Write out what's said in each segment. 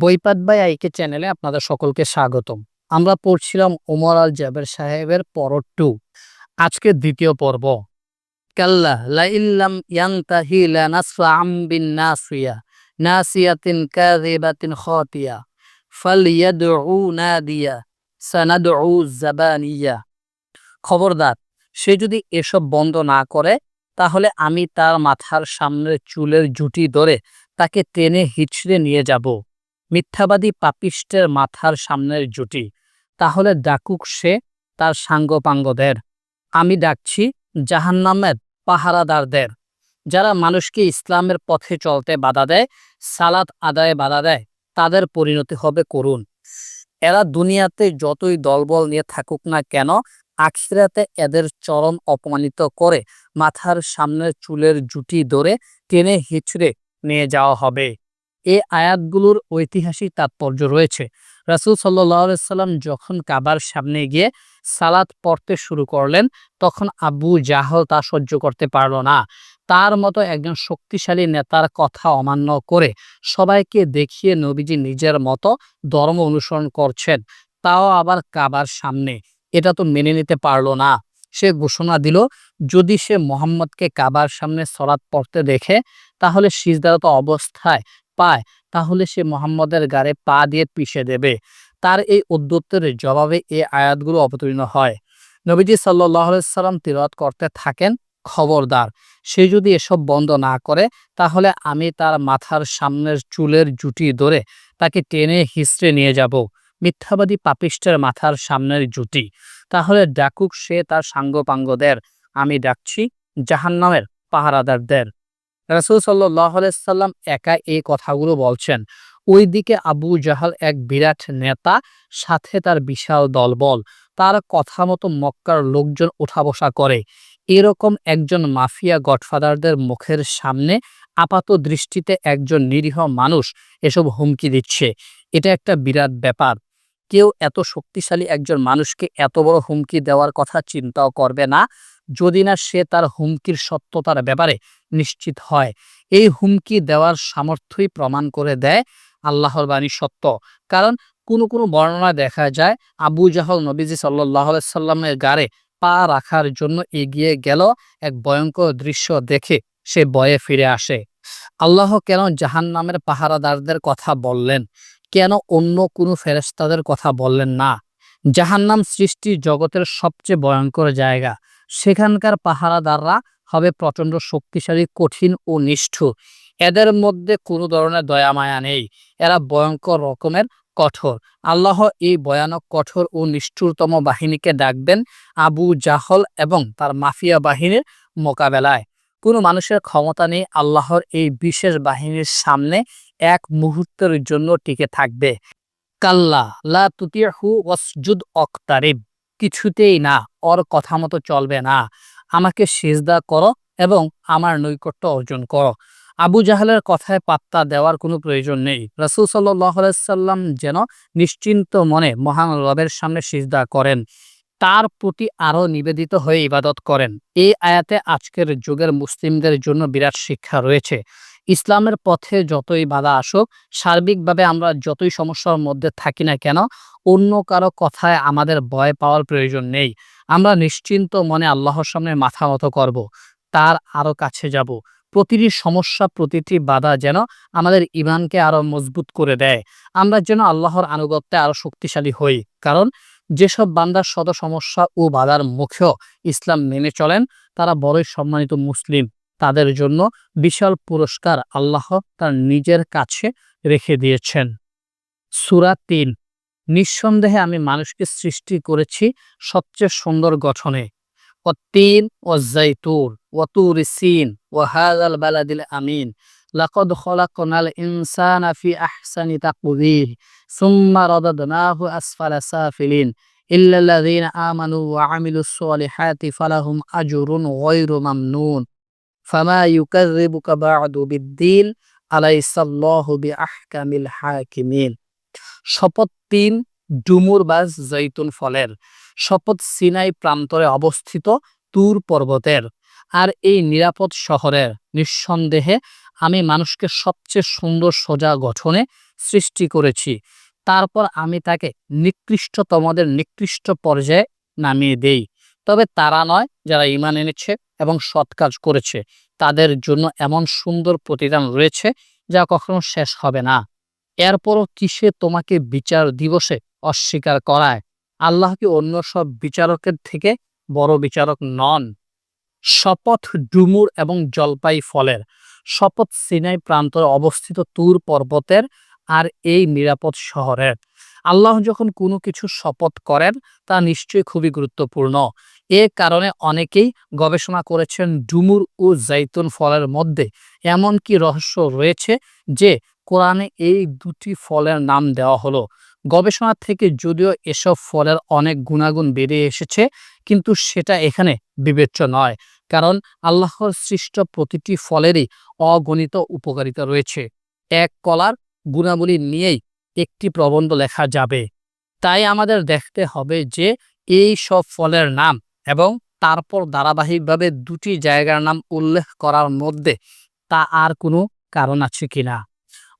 বইপাত by আইকে চ্যানেলে আপনাদের সকলকে স্বাগতম। আমরা পড়ছিলাম ওমর আল জাবের সাহেবের পরর টু। আজকে দ্বিতীয় পর্ব। খবরদার, সে যদি এসব বন্ধ না করে, তাহলে আমি তার মাথার সামনের চুলের জুটি ধরে তাকে টেনে হিচড়ে নিয়ে যাব। মিথ্যাবাদী পাপিষ্টের মাথার সামনের জুটি। তাহলে ডাকুক সে তার সাঙ্গপাঙ্গদের। আমি ডাকছি জাহান্নামের পাহারাদারদের। যারা মানুষকে ইসলামের পথে চলতে বাধা দেয়, সালাত আদায়ে বাধা দেয়, তাদের পরিণতি হবে করুন এরা দুনিয়াতে যতই দলবল নিয়ে থাকুক না কেন, আখিরাতে এদের চরম অপমানিত করে মাথার সামনের চুলের জুটি ধরে টেনে হিচড়ে নিয়ে যাওয়া হবে। এই আয়াতগুলোর ঐতিহাসিক তাৎপর্য রয়েছে। রাসুল সাল্লাম যখন কাবার সামনে গিয়ে সালাত পড়তে শুরু করলেন, তখন আবু জাহল তা সহ্য করতে পারল না। তার মতো একজন শক্তিশালী নেতার কথা অমান্য করে সবাইকে দেখিয়ে নবীজি নিজের মতো ধর্ম অনুসরণ করছেন, তাও আবার কাবার সামনে। এটা তো মেনে নিতে পারল না। সে ঘোষণা দিল, যদি সে মোহাম্মদকে কাবার সামনে সরাত পড়তে দেখে, তাহলে সিজদারত অবস্থায় পায়, তাহলে সে মোহাম্মদের গাড়ে পা দিয়ে পিষে দেবে। তার এই উদ্যোত্তের জবাবে এই আয়াতগুলো অবতীর্ণ হয়। নবীজি সাল্লাহ সাল্লাম তিরত করতে থাকেন, খবরদার। সে যদি এসব বন্ধ না করে, তাহলে আমি তার মাথার সামনের চুলের জুটি ধরে তাকে টেনে হিসড়ে নিয়ে যাব। মিথ্যাবাদী পাপিষ্টের মাথার সামনের জুটি। তাহলে ডাকুক সে তার সাঙ্গপাঙ্গদের, আমি ডাকছি জাহান্নামের পাহারাদারদের। রাসুল সাল্লাম একা এই কথাগুলো বলছেন। ওইদিকে আবু জাহাল এক বিরাট নেতা, সাথে তার বিশাল দলবল। তার কথা মতো মক্কার লোকজন উঠা বসা করে। এরকম একজন মাফিয়া গডফাদারদের মুখের সামনে আপাত দৃষ্টিতে একজন নিরীহ মানুষ এসব হুমকি দিচ্ছে। এটা একটা বিরাট ব্যাপার। কেউ এত শক্তিশালী একজন মানুষকে এত বড় হুমকি দেওয়ার কথা চিন্তাও করবে না। যদি না সে তার হুমকির সত্যতার ব্যাপারে নিশ্চিত হয়। এই হুমকি দেওয়ার সামর্থ্যই প্রমাণ করে দেয় আল্লাহর বাণী সত্য। কারণ কোনো কোনো বর্ণনা দেখা যায়, আবু জাহল নবীজি সাল্লাহ সাল্লামের গাড়ে পা রাখার জন্য এগিয়ে গেল এক ভয়ঙ্কর দৃশ্য দেখে সে বয়ে ফিরে আসে। আল্লাহ কেন জাহান নামের পাহারাদারদের কথা বললেন? কেন অন্য কোনো ফেরেস্তাদের কথা বললেন না? জাহান্নাম সৃষ্টি জগতের সবচেয়ে ভয়ঙ্কর জায়গা। সেখানকার পাহারাদাররা হবে প্রচণ্ড শক্তিশালী, কঠিন ও নিষ্ঠুর। এদের মধ্যে কোনো ধরনের দয়া, মায়া নেই। এরা ভয়ঙ্কর রকমের কঠোর। আল্লাহ এই ভয়ানক, কঠোর ও নিষ্ঠুরতম বাহিনীকে ডাকবেন আবু জাহল এবং তার মাফিয়া বাহিনীর মোকাবেলায়। কোনো মানুষের ক্ষমতা নেই, আল্লাহর এই বিশেষ বাহিনীর সামনে এক মুহূর্তের জন্য টিকে থাকবে। কাল্লা, লা তুতিয়াহু ওয়াসজুদ অক্তারিব কিছুতেই না, ওর কথা মতো চলবে না। আমাকে সেজদা করো এবং আমার নৈকট্য অর্জন করো। আবু জাহালের কথায় পাত্তা দেওয়ার কোনো প্রয়োজন নেই। রাসুল সাল্লাম যেন নিশ্চিন্ত মনে মহান রবের সামনে সিজদা করেন, তার প্রতি আরও নিবেদিত হয়ে ইবাদত করেন। এই আয়াতে আজকের যুগের মুসলিমদের জন্য বিরাট শিক্ষা রয়েছে। ইসলামের পথে যতই বাধা আসুক, সার্বিকভাবে আমরা যতই সমস্যার মধ্যে থাকি না কেন, অন্য কারও কথায় আমাদের ভয় পাওয়ার প্রয়োজন নেই। আমরা নিশ্চিন্ত মনে আল্লাহর সামনে মাথা মতো করব, তার আরও কাছে যাব। প্রতিটি সমস্যা, প্রতিটি বাধা যেন আমাদের ইমানকে আরও মজবুত করে দেয়। আমরা যেন আল্লাহর আনুগত্যে আরও শক্তিশালী হই। কারণ যেসব বান্দার শত সমস্যা ও বাধার মুখেও ইসলাম মেনে চলেন, তারা বড়ই সম্মানিত মুসলিম। তাদের জন্য বিশাল পুরস্কার আল্লাহ তার নিজের কাছে রেখে দিয়েছেন। সুরা তিন। নিঃসন্দেহে আমি মানুষকে সৃষ্টি করেছি সবচেয়ে সুন্দর গঠনে। ও তিন ও জাইতুর ওয়াতুর সিন ও হাজাল বালাদিল আমিন। লাকদ খলাকনাল ইনসানা ফি আহসানি তাকবীর সুম্মা রাদাদনাহু আসফালা সাফিলিন। ইল্লাল্লাযীনা আমানু ওয়া আমিলুস সলিহাতি ফালাহুম আজরুন গায়রু মামনুন। ফামা ইউকাযযিবুকা বা'দু বিদ্দিন আলাইসাল্লাহু বিআহকামিল হাকিমিন। শপথ তিন ডুমুর বা জৈতুন ফলের। শপথ সিনাই প্রান্তরে অবস্থিত তুর পর্বতের। আর এই নিরাপদ শহরের নিঃসন্দেহে আমি মানুষকে সবচেয়ে সুন্দর সোজা গঠনে সৃষ্টি করেছি। তারপর আমি তাকে নিকৃষ্টতমদের নিকৃষ্ট পর্যায়ে নামিয়ে দেই। তবে তারা নয় যারা ইমান এনেছে এবং সৎ কাজ করেছে। তাদের জন্য এমন সুন্দর প্রতিদান রয়েছে যা কখনো শেষ হবে না। এরপরও কিসে তোমাকে বিচার দিবসে অস্বীকার করায়? আল্লাহ কি অন্য সব বিচারকের থেকে বড় বিচারক নন? শপথ ডুমুর এবং জলপাই ফলের। শপথ সিনাই প্রান্তরে অবস্থিত তুর পর্বতের আর এই নিরাপদ শহরের। আল্লাহ যখন কোনো কিছু শপথ করেন, তা নিশ্চয়ই খুবই গুরুত্বপূর্ণ। এ কারণে অনেকেই গবেষণা করেছেন ডুমুর ও জাইতুন ফলের মধ্যে। এমন কি রহস্য রয়েছে যে, কোরআনে এই দুটি ফলের নাম দেওয়া হলো। গবেষণা থেকে যদিও এসব ফলের অনেক গুণাগুণ বেরিয়ে এসেছে, কিন্তু সেটা এখানে বিবেচ্য নয়। কারণ আল্লাহর সৃষ্ট প্রতিটি ফলেরই অগণিত উপকারিতা রয়েছে। এক কলার গুণাবলী নিয়েই একটি প্রবন্ধ লেখা যাবে। তাই আমাদের দেখতে হবে যে এই সব ফলের নাম এবং তারপর ধারাবাহিকভাবে দুটি জায়গার নাম উল্লেখ করার মধ্যে তা আর কোনো কারণ আছে কিনা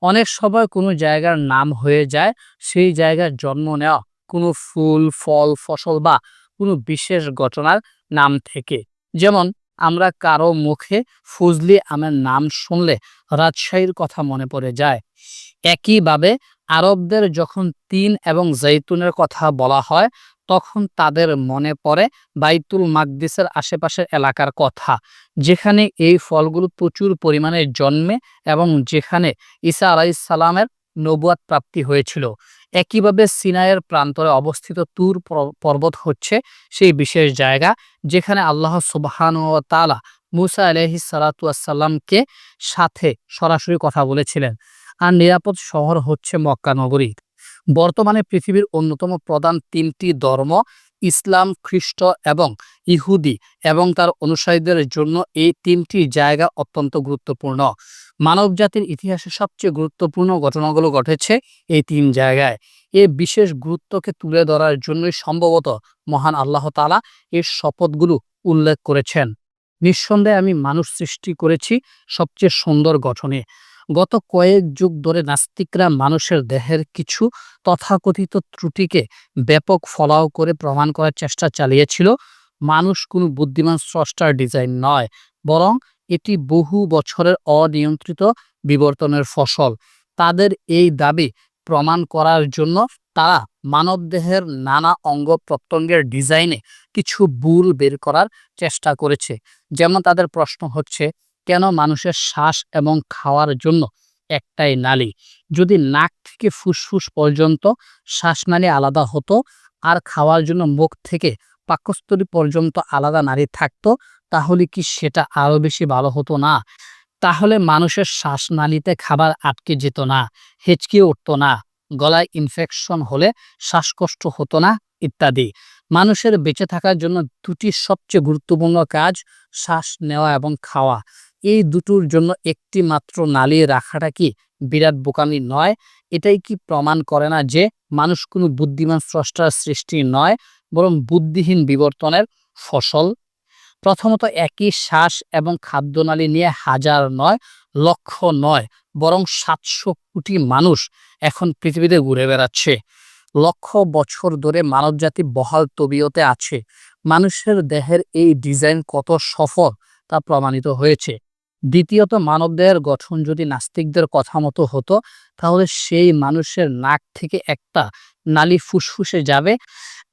অনেক সময় কোনো জায়গার নাম হয়ে যায়, সেই জায়গার জন্ম নেওয়া কোনো ফুল, ফল, ফসল বা কোনো বিশেষ ঘটনার নাম থেকে। যেমন আমরা কারও মুখে ফজলি আমের নাম শুনলে রাজশাহীর কথা মনে পড়ে যায়। একইভাবে আরবদের যখন তিন এবং জৈতুনের কথা বলা হয়, তখন তাদের মনে পড়ে বাইতুল মাকদিসের আশেপাশের এলাকার কথা, যেখানে এই ফলগুলো প্রচুর পরিমাণে জন্মে এবং যেখানে ঈসা আলাইসালামের নবুয়াত প্রাপ্তি হয়েছিল। একইভাবে সিনাইয়ের প্রান্তরে অবস্থিত তুর পর্বত হচ্ছে সেই বিশেষ জায়গা, যেখানে আল্লাহ সুবাহান ও তালা মুসা আলহি সালাতামকে সাথে সরাসরি কথা বলেছিলেন। আর নিরাপদ শহর হচ্ছে মক্কা নগরী। বর্তমানে পৃথিবীর অন্যতম প্রধান তিনটি ধর্ম ইসলাম, খ্রিস্ট এবং ইহুদি এবং তার অনুসারীদের জন্য এই তিনটি জায়গা অত্যন্ত গুরুত্বপূর্ণ। মানব জাতির ইতিহাসে সবচেয়ে গুরুত্বপূর্ণ ঘটনাগুলো ঘটেছে এই তিন জায়গায়। এ বিশেষ গুরুত্বকে তুলে ধরার জন্যই সম্ভবত মহান আল্লাহ তালা এর শপথগুলো উল্লেখ করেছেন। নিঃসন্দেহে আমি মানুষ সৃষ্টি করেছি সবচেয়ে সুন্দর গঠনে। গত কয়েক যুগ ধরে নাস্তিকরা মানুষের দেহের কিছু তথাকথিত ত্রুটিকে ব্যাপক ফলাও করে প্রমাণ করার চেষ্টা চালিয়েছিল। মানুষ কোনো বুদ্ধিমান স্রষ্টার ডিজাইন নয়, বরং এটি বহু বছরের অনিয়ন্ত্রিত বিবর্তনের ফসল। তাদের এই দাবি প্রমাণ করার জন্য তারা মানবদেহের নানা অঙ্গ প্রত্যঙ্গের ডিজাইনে কিছু ভুল বের করার চেষ্টা করেছে। যেমন তাদের প্রশ্ন হচ্ছে কেন মানুষের শ্বাস এবং খাওয়ার জন্য একটাই নালী? যদি নাক থেকে ফুসফুস পর্যন্ত শ্বাসনালী আলাদা হতো আর খাওয়ার জন্য মুখ থেকে পাকস্থলী পর্যন্ত আলাদা নারী থাকতো, তাহলে কি সেটা আরও বেশি ভালো হতো না? তাহলে মানুষের শ্বাসনালীতে খাবার আটকে যেত না, হেঁচকে উঠত না, গলায় ইনফেকশন হলে শ্বাসকষ্ট হতো না, ইত্যাদি। মানুষের বেঁচে থাকার জন্য দুটি সবচেয়ে গুরুত্বপূর্ণ কাজ শ্বাস নেওয়া এবং খাওয়া। এই দুটোর জন্য একটি মাত্র নালী রাখাটা কি বিরাট বোকামি নয়? এটাই কি প্রমাণ করে না যে মানুষ কোনো বুদ্ধিমান স্রষ্টার সৃষ্টি নয়, বরং বুদ্ধিহীন বিবর্তনের ফসল? প্রথমত একই শ্বাস এবং খাদ্যনালী নিয়ে হাজার নয়, লক্ষ নয়, বরং সাতশো কোটি মানুষ এখন পৃথিবীতে ঘুরে বেড়াচ্ছে। লক্ষ বছর ধরে মানবজাতি বহাল তবিয়তে আছে। মানুষের দেহের এই ডিজাইন কত সফল তা প্রমাণিত হয়েছে। দ্বিতীয়ত মানবদেহের গঠন যদি নাস্তিকদের কথা মতো হতো, তাহলে সেই মানুষের নাক থেকে একটা নালী ফুসফুসে যাবে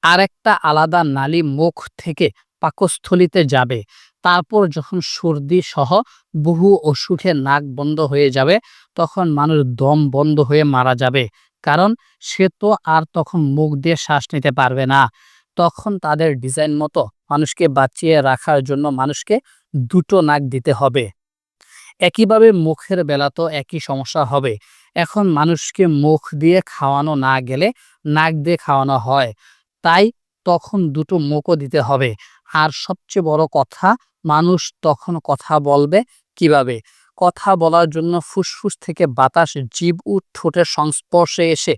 আর একটা আলাদা নালী মুখ থেকে পাকস্থলিতে যাবে। তারপর যখন সর্দি সহ বহু অসুখে নাক বন্ধ হয়ে যাবে, তখন মানুষ দম বন্ধ হয়ে মারা যাবে। কারণ সে তো আর তখন মুখ দিয়ে শ্বাস নিতে পারবে না। তখন তাদের ডিজাইন মতো মানুষকে বাঁচিয়ে রাখার জন্য মানুষকে দুটো নাক দিতে হবে। একইভাবে মুখের বেলা তো একই সমস্যা হবে। এখন মানুষকে মুখ দিয়ে খাওয়ানো না গেলে নাক দিয়ে খাওয়ানো হয়। তাই তখন দুটো মুখও দিতে হবে। আর সবচেয়ে বড় কথা, মানুষ তখন কথা বলবে কীভাবে? কথা বলার জন্য ফুসফুস থেকে বাতাস জীব ও ঠোঁটের সংস্পর্শে এসে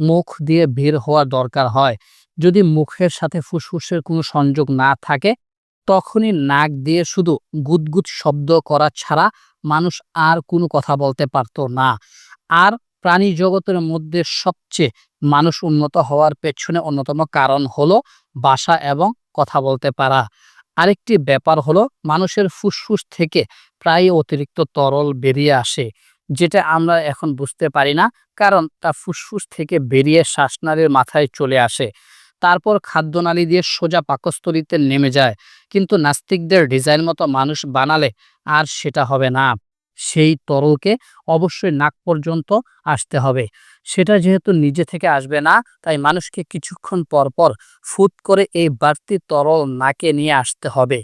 মুখ দিয়ে বের হওয়ার দরকার হয়। যদি মুখের সাথে ফুসফুসের কোনো সংযোগ না থাকে, তখনই নাক দিয়ে শুধু গুদগুদ শব্দ করা ছাড়া মানুষ আর কোনো কথা বলতে পারতো না। আর প্রাণী জগতের মধ্যে সবচেয়ে মানুষ উন্নত হওয়ার পেছনে অন্যতম কারণ হলো বাসা এবং কথা বলতে পারা। আরেকটি ব্যাপার হলো মানুষের ফুসফুস থেকে প্রায় অতিরিক্ত তরল বেরিয়ে আসে, যেটা আমরা এখন বুঝতে পারি না, কারণ তা ফুসফুস থেকে বেরিয়ে শ্বাসনালীর মাথায় চলে আসে। তারপর খাদ্যনালী দিয়ে সোজা পাকস্থলিতে নেমে যায়। কিন্তু নাস্তিকদের ডিজাইন মতো মানুষ বানালে আর সেটা হবে না। সেই তরলকে অবশ্যই নাক পর্যন্ত আসতে হবে। সেটা যেহেতু নিজে থেকে আসবে না, তাই মানুষকে কিছুক্ষণ পর পর ফুট করে এই বাড়তি তরল নাকে নিয়ে আসতে হবে।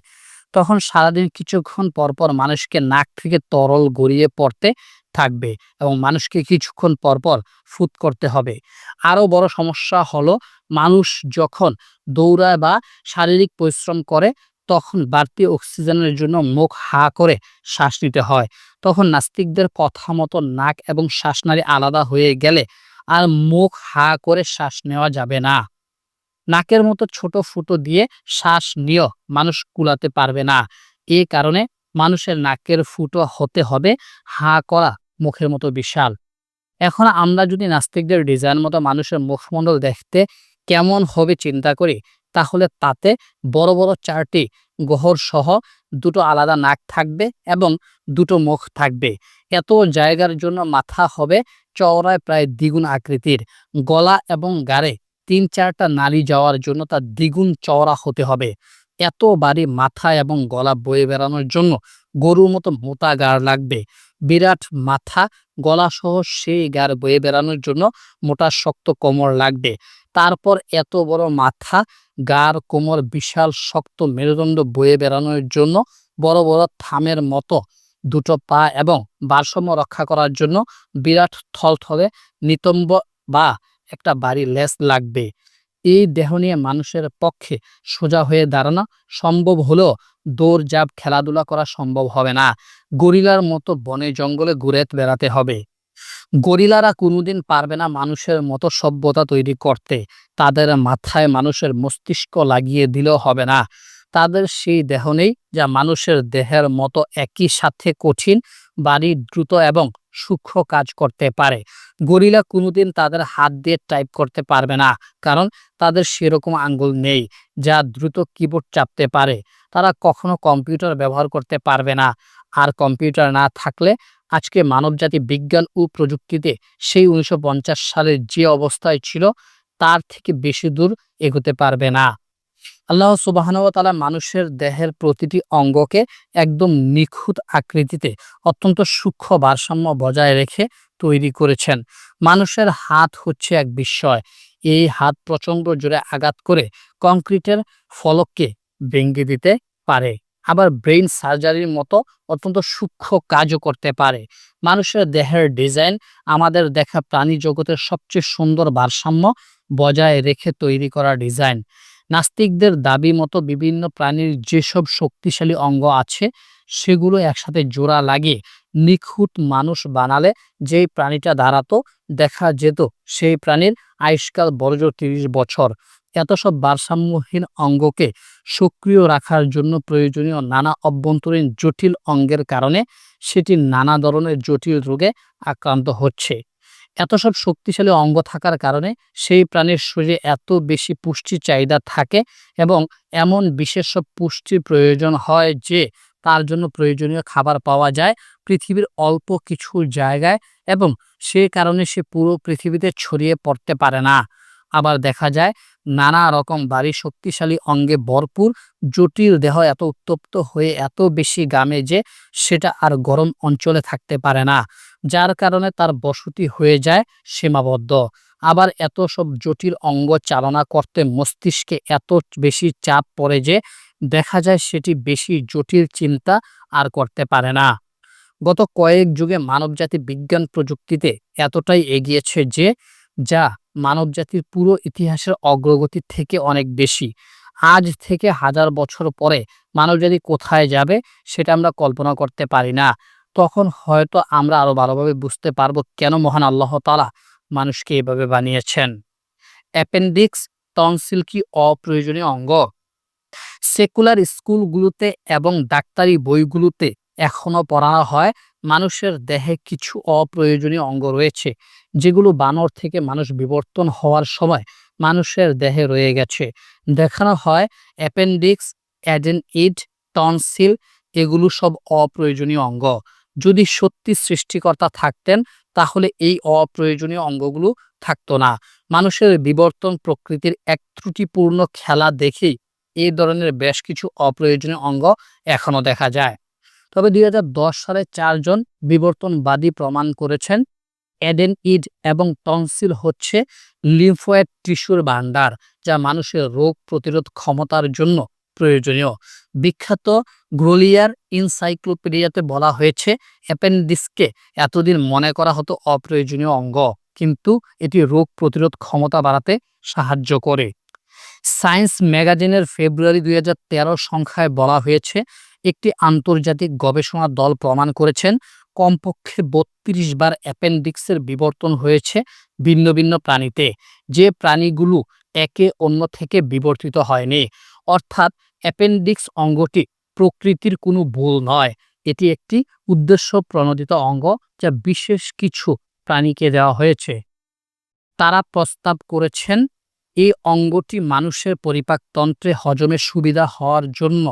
তখন সারাদিন কিছুক্ষণ পর পর মানুষকে নাক থেকে তরল গড়িয়ে পড়তে থাকবে এবং মানুষকে কিছুক্ষণ পর পর ফুট করতে হবে। আরও বড় সমস্যা হলো, মানুষ যখন দৌড়ায় বা শারীরিক পরিশ্রম করে, তখন বাড়তি অক্সিজেনের জন্য মুখ হা করে শ্বাস নিতে হয়। তখন নাস্তিকদের কথা মতো নাক এবং শ্বাসনালী আলাদা হয়ে গেলে আর মুখ হা করে শ্বাস নেওয়া যাবে না। নাকের মতো ছোট ফুটো দিয়ে শ্বাস নিয়েও মানুষ কুলাতে পারবে না। এ কারণে মানুষের নাকের ফুটো হতে হবে, হা করা মুখের মতো বিশাল। এখন আমরা যদি নাস্তিকদের ডিজাইন মতো মানুষের মুখমণ্ডল দেখতে কেমন হবে চিন্তা করি, তাহলে তাতে বড় বড় চারটি গহর সহ দুটো আলাদা নাক থাকবে এবং দুটো মুখ থাকবে। এত জায়গার জন্য মাথা হবে চওড়ায় প্রায় দ্বিগুণ আকৃতির। গলা এবং গাড়ে তিন চারটা নালী যাওয়ার জন্য তার দ্বিগুণ চওড়া হতে হবে। এত বাড়ি মাথা এবং গলা বয়ে বেড়ানোর জন্য গরুর মতো মোটা গাড় লাগবে। বিরাট মাথা গলা সহ সেই গাড় বয়ে বেড়ানোর জন্য মোটা শক্ত কোমর লাগবে। তারপর এত বড় মাথা, গার কোমর বিশাল শক্ত মেরুদণ্ড বয়ে বেড়ানোর জন্য বড় বড় থামের মতো দুটো পা এবং ভারসাম্য রক্ষা করার জন্য বিরাট থলথলে নিতম্ব বা একটা বাড়ি লেস লাগবে। এই দেহ নিয়ে মানুষের পক্ষে সোজা হয়ে দাঁড়ানো সম্ভব হলেও দৌড় জাপ খেলাধুলা করা সম্ভব হবে না। গরিলার মতো বনে জঙ্গলে ঘুরে বেড়াতে হবে। গরিলারা কোনোদিন পারবে না মানুষের মতো সভ্যতা তৈরি করতে। তাদের মাথায় মানুষের মস্তিষ্ক লাগিয়ে দিলেও হবে না। তাদের সেই দেহ নেই যা মানুষের দেহের মতো একই সাথে কঠিন, বাড়ি দ্রুত এবং সূক্ষ্ম কাজ করতে পারে। গরিলা কোনোদিন তাদের হাত দিয়ে টাইপ করতে পারবে না, কারণ তাদের সেরকম আঙ্গুল নেই যা দ্রুত কিবোর্ড চাপতে পারে। তারা কখনো কম্পিউটার ব্যবহার করতে পারবে না। আর কম্পিউটার না থাকলে আজকে মানবজাতি বিজ্ঞান ও প্রযুক্তিতে সেই উনিশশো পঞ্চাশ সালের যে অবস্থায় ছিল, তার থেকে বেশি দূর এগোতে পারবে না। আল্লাহ সুবাহানতালা মানুষের দেহের প্রতিটি অঙ্গকে একদম নিখুঁত আকৃতিতে অত্যন্ত সূক্ষ্ম ভারসাম্য বজায় রেখে তৈরি করেছেন। মানুষের হাত হচ্ছে এক বিস্ময়। এই হাত প্রচণ্ড জোরে আঘাত করে কংক্রিটের ফলককে ভেঙে দিতে পারে। আবার ব্রেইন সার্জারির মতো অত্যন্ত সূক্ষ্ম কাজও করতে পারে। মানুষের দেহের ডিজাইন আমাদের দেখা প্রাণী জগতের সবচেয়ে সুন্দর ভারসাম্য বজায় রেখে তৈরি করা ডিজাইন। নাস্তিকদের দাবি মতো বিভিন্ন প্রাণীর যেসব শক্তিশালী অঙ্গ আছে, সেগুলো একসাথে জোড়া লাগিয়ে নিখুঁত মানুষ বানালে যেই প্রাণীটা দাঁড়াতো, দেখা যেত সেই প্রাণীর আয়ুষ্কাল বড়জোর তিরিশ বছর। এত সব ভারসাম্যহীন অঙ্গকে সক্রিয় রাখার জন্য প্রয়োজনীয় নানা অভ্যন্তরীণ জটিল অঙ্গের কারণে সেটি নানা ধরনের জটিল রোগে আক্রান্ত হচ্ছে। এত সব শক্তিশালী অঙ্গ থাকার কারণে সেই প্রাণীর শরীরে এত বেশি পুষ্টির চাহিদা থাকে এবং এমন বিশেষ সব পুষ্টির প্রয়োজন হয় যে তার জন্য প্রয়োজনীয় খাবার পাওয়া যায় পৃথিবীর অল্প কিছু জায়গায় এবং সে কারণে সে পুরো পৃথিবীতে ছড়িয়ে পড়তে পারে না। আবার দেখা যায় নানা রকম বাড়ি শক্তিশালী অঙ্গে ভরপুর, জটিল দেহ এত উত্তপ্ত হয়ে এত বেশি গামে যে সেটা আর গরম অঞ্চলে থাকতে পারে না, যার কারণে তার বসতি হয়ে যায় সীমাবদ্ধ। আবার এত সব জটিল অঙ্গ চালনা করতে মস্তিষ্কে এত বেশি চাপ পড়ে যে দেখা যায় সেটি বেশি জটিল চিন্তা আর করতে পারে না। গত কয়েক যুগে মানবজাতি বিজ্ঞান প্রযুক্তিতে এতটাই এগিয়েছে যে, যা মানবজাতির পুরো ইতিহাসের অগ্রগতি থেকে অনেক বেশি। আজ থেকে হাজার বছর পরে মানবজাতি কোথায় যাবে সেটা আমরা কল্পনা করতে পারি না। তখন হয়তো আমরা আরও ভালোভাবে বুঝতে পারব কেন মহান আল্লাহ তালা মানুষকে এভাবে বানিয়েছেন। অ্যাপেন্ডিক্স, টনসিল কি অপ্রয়োজনীয় অঙ্গ? সেকুলার স্কুলগুলোতে এবং ডাক্তারি বইগুলোতে এখনও পড়ানো হয়। মানুষের দেহে কিছু অপ্রয়োজনীয় অঙ্গ রয়েছে, যেগুলো বানর থেকে মানুষ বিবর্তন হওয়ার সময় মানুষের দেহে রয়ে গেছে। দেখানো হয় অ্যাপেন্ডিক্স, অ্যাডেন ইড, টনসিল, এগুলো সব অপ্রয়োজনীয় অঙ্গ। যদি সত্যি সৃষ্টিকর্তা থাকতেন, তাহলে এই অপ্রয়োজনীয় অঙ্গগুলো থাকতো না। মানুষের বিবর্তন প্রকৃতির এক ত্রুটিপূর্ণ খেলা দেখেই এই ধরনের বেশ কিছু অপ্রয়োজনীয় অঙ্গ এখনও দেখা যায়। তবে দুই হাজার দশ সালে চারজন বিবর্তনবাদী প্রমাণ করেছেন। অ্যাডেন ইড এবং টনসিল হচ্ছে লিম্ফয়েড টিস্যুর ভাণ্ডার, যা মানুষের রোগ প্রতিরোধ ক্ষমতার জন্য প্রয়োজনীয়। বিখ্যাত গ্রোলিয়ার ইনসাইক্লোপিডিয়াতে বলা হয়েছে, অ্যাপেন্ডিক্সকে এতদিন মনে করা হতো অপ্রয়োজনীয় অঙ্গ, কিন্তু এটি রোগ প্রতিরোধ ক্ষমতা বাড়াতে সাহায্য করে। সায়েন্স ম্যাগাজিনের ফেব্রুয়ারি দু হাজার তেরো সংখ্যায় বলা হয়েছে, একটি আন্তর্জাতিক গবেষণা দল প্রমাণ করেছেন, কমপক্ষে বত্রিশ বার অ্যাপেন্ডিক্সের বিবর্তন হয়েছে ভিন্ন ভিন্ন প্রাণীতে, যে প্রাণীগুলো একে অন্য থেকে বিবর্তিত হয়নি। অর্থাৎ অ্যাপেন্ডিক্স অঙ্গটি প্রকৃতির কোনো ভুল নয়, এটি একটি উদ্দেশ্য প্রণোদিত অঙ্গ যা বিশেষ কিছু প্রাণীকে দেওয়া হয়েছে। তারা প্রস্তাব করেছেন এই অঙ্গটি মানুষের পরিপাকতন্ত্রে হজমের সুবিধা হওয়ার জন্য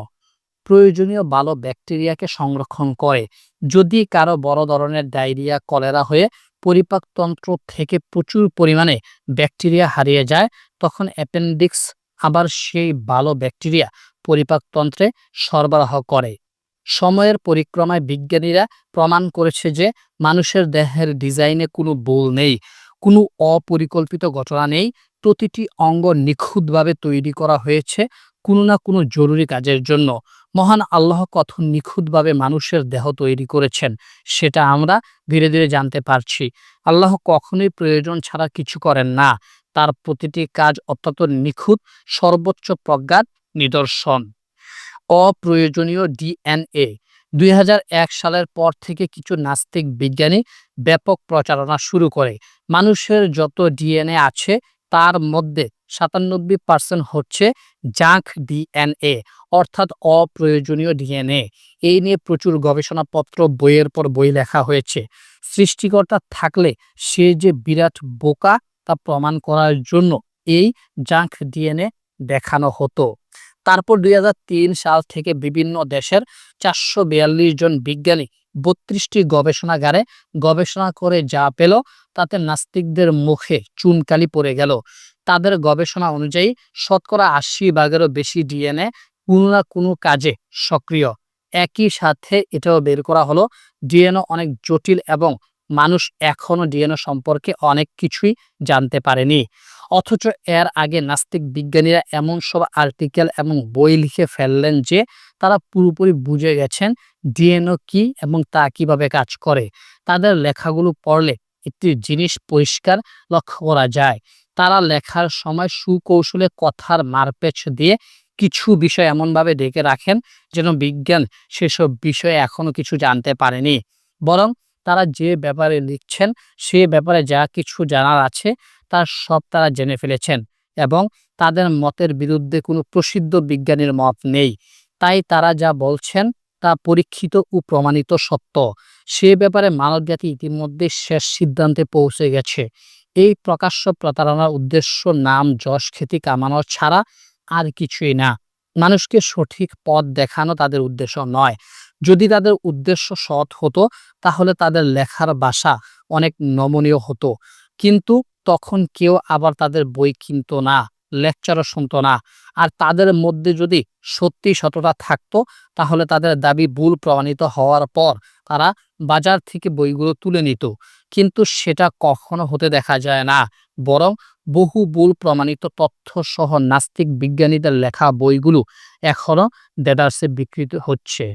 প্রয়োজনীয় ভালো ব্যাকটেরিয়াকে সংরক্ষণ করে। যদি কারও বড় ধরনের ডায়রিয়া, কলেরা হয়ে পরিপাকতন্ত্র থেকে প্রচুর পরিমাণে ব্যাকটেরিয়া হারিয়ে যায়, তখন অ্যাপেন্ডিক্স আবার সেই ভালো ব্যাকটেরিয়া পরিপাকতন্ত্রে সরবরাহ করে। সময়ের পরিক্রমায় বিজ্ঞানীরা প্রমাণ করেছে যে মানুষের দেহের ডিজাইনে কোনো ভুল নেই, কোনো অপরিকল্পিত ঘটনা নেই প্রতিটি অঙ্গ নিখুঁতভাবে তৈরি করা হয়েছে কোনো না কোনো জরুরি কাজের জন্য। মহান আল্লাহ কত নিখুঁতভাবে মানুষের দেহ তৈরি করেছেন, সেটা আমরা ধীরে ধীরে জানতে পারছি। আল্লাহ কখনোই প্রয়োজন ছাড়া কিছু করেন না। তার প্রতিটি কাজ অত্যন্ত নিখুঁত, সর্বোচ্চ প্রজ্ঞার নিদর্শন। অপ্রয়োজনীয় ডিএনএ। দুই হাজার এক সালের পর থেকে কিছু নাস্তিক বিজ্ঞানী ব্যাপক প্রচারণা শুরু করে। মানুষের যত ডিএনএ আছে তার মধ্যে সাতানব্বই পার্সেন্ট হচ্ছে জাঁক ডিএনএ অর্থাৎ অপ্রয়োজনীয় ডিএনএ এই নিয়ে প্রচুর গবেষণাপত্র, বইয়ের পর বই লেখা হয়েছে। সৃষ্টিকর্তা থাকলে সে যে বিরাট বোকা তা প্রমাণ করার জন্য এই জাঁক ডিএনএ দেখানো হতো। তারপর দুই হাজার তিন সাল থেকে বিভিন্ন দেশের চারশো বিয়াল্লিশ জন বিজ্ঞানী বত্রিশটি গবেষণাগারে গবেষণা করে যা পেল, তাতে নাস্তিকদের মুখে চুনকালি পড়ে গেল। তাদের গবেষণা অনুযায়ী শতকরা আশি ভাগেরও বেশি ডিএনএ কোনো না কোনো কাজে সক্রিয়। একই সাথে এটাও বের করা হলো, ডিএনএ অনেক জটিল এবং মানুষ এখনও ডিএনএ সম্পর্কে অনেক কিছুই জানতে পারেনি। অথচ এর আগে নাস্তিক বিজ্ঞানীরা এমন সব আর্টিকেল এবং বই লিখে ফেললেন যে তারা পুরোপুরি বুঝে গেছেন ডিএনও কি এবং তা কীভাবে কাজ করে। তাদের লেখাগুলো পড়লে একটি জিনিস পরিষ্কার লক্ষ্য করা যায়। তারা লেখার সময় সুকৌশলে কথার মারপেচ দিয়ে কিছু বিষয় এমনভাবে ডেকে রাখেন যেন বিজ্ঞান সেসব বিষয়ে এখনও কিছু জানতে পারেনি। বরং তারা যে ব্যাপারে লিখছেন সে ব্যাপারে যা কিছু জানার আছে তার সব তারা জেনে ফেলেছেন এবং তাদের মতের বিরুদ্ধে কোনো প্রসিদ্ধ বিজ্ঞানীর মত নেই। তাই তারা যা বলছেন তা পরীক্ষিত ও প্রমাণিত সত্য। সে ব্যাপারে মানবজাতি ইতিমধ্যে শেষ সিদ্ধান্তে পৌঁছে গেছে। এই প্রকাশ্য প্রতারণার উদ্দেশ্য নাম যশ খ্যাতি কামানো ছাড়া আর কিছুই না। মানুষকে সঠিক পথ দেখানো তাদের উদ্দেশ্য নয়। যদি তাদের উদ্দেশ্য সৎ হতো, তাহলে তাদের লেখার ভাষা অনেক নমনীয় হতো। কিন্তু তখন কেউ আবার তাদের বই কিনত না, লেকচারও শুনতো না। আর তাদের মধ্যে যদি সত্যি সততা থাকতো, তাহলে তাদের দাবি ভুল প্রমাণিত হওয়ার পর তারা বাজার থেকে বইগুলো তুলে নিত। কিন্তু সেটা কখনো হতে দেখা যায় না। বরং বহু ভুল প্রমাণিত তথ্য সহ নাস্তিক বিজ্ঞানীদের লেখা বইগুলো এখনও দেদার্সে বিকৃত হচ্ছে।